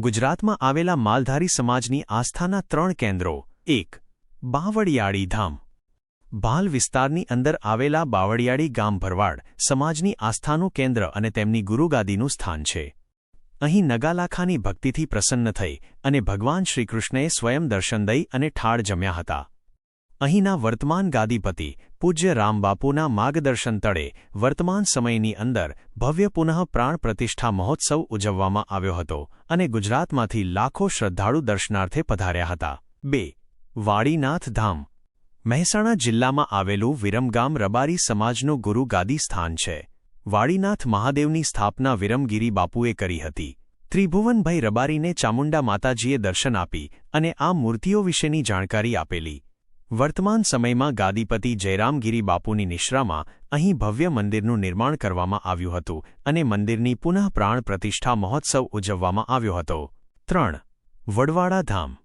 ગુજરાતમાં આવેલા માલધારી સમાજની આસ્થાના ત્રણ કેન્દ્રો. એક, બાવળિયાળી ધામ. ભાલ વિસ્તારની અંદર આવેલા બાવળિયાળી ગામ ભરવાડ સમાજની આસ્થાનું કેન્દ્ર અને તેમની ગુરુગાદીનું સ્થાન છે. અહીં નગાલાખાની ભક્તિથી પ્રસન્ન થઈ અને ભગવાન શ્રીકૃષ્ણએ સ્વયં દર્શન દઈ અને ઠાળ જમ્યા હતા. અહીંના વર્તમાન ગાદીપતિ પૂજ્ય રામબાપુના માર્ગદર્શન તળે વર્તમાન સમયની અંદર ભવ્ય પુનઃ પ્રાણ પ્રતિષ્ઠા મહોત્સવ ઉજવવામાં આવ્યો હતો અને ગુજરાતમાંથી લાખો શ્રદ્ધાળુ દર્શનાર્થે પધાર્યા હતા. બે. વાડીનાથ ધામ. મહેસાણા જિલ્લામાં આવેલું વિરમગામ રબારી સમાજનું ગુરુ ગાદી સ્થાન છે. વાડીનાથ મહાદેવની સ્થાપના વિરમગીરી બાપુએ કરી હતી. ત્રિભુવનભાઈ રબારીને ચામુંડા માતાજીએ દર્શન આપી અને આ મૂર્તિઓ વિશેની જાણકારી આપેલી. વર્તમાન સમયમાં ગાદીપતિ જયરામગીરી બાપુની નિશ્રામાં અહીં ભવ્ય મંદિરનું નિર્માણ કરવામાં આવ્યું હતું અને મંદિરની પુનઃ પ્રાણ પ્રતિષ્ઠા મહોત્સવ ઉજવવામાં આવ્યો હતો. ત્રણ. વડવાળા ધામ.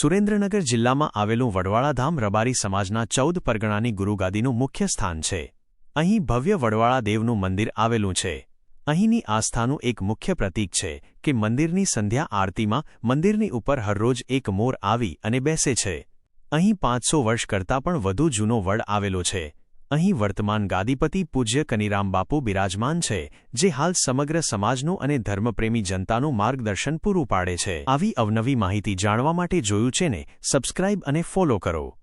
સુરેન્દ્રનગર જિલ્લામાં આવેલું વડવાળા ધામ રબારી સમાજના ચૌદ પરગણાની ગુરુગાદીનું મુખ્ય સ્થાન છે. અહીં ભવ્ય વડવાળા દેવનું મંદિર આવેલું છે. અહીંની આસ્થાનું એક મુખ્ય પ્રતીક છે કે મંદિરની સંધ્યા આરતીમાં મંદિરની ઉપર હરરોજ એક મોર આવી અને બેસે છે. અહીં પાંચસો વર્ષ કરતાં પણ વધુ જૂનો વડ આવેલો છે. અહીં વર્તમાન ગાદીપતિ પૂજ્ય કનીરામ બાપુ બિરાજમાન છે, જે હાલ સમગ્ર સમાજનું અને ધર્મપ્રેમી જનતાનું માર્ગદર્શન પૂરું પાડે છે. આવી અવનવી માહિતી જાણવા માટે જોયું છે ને, સબસ્ક્રાઇબ અને ફોલો કરો.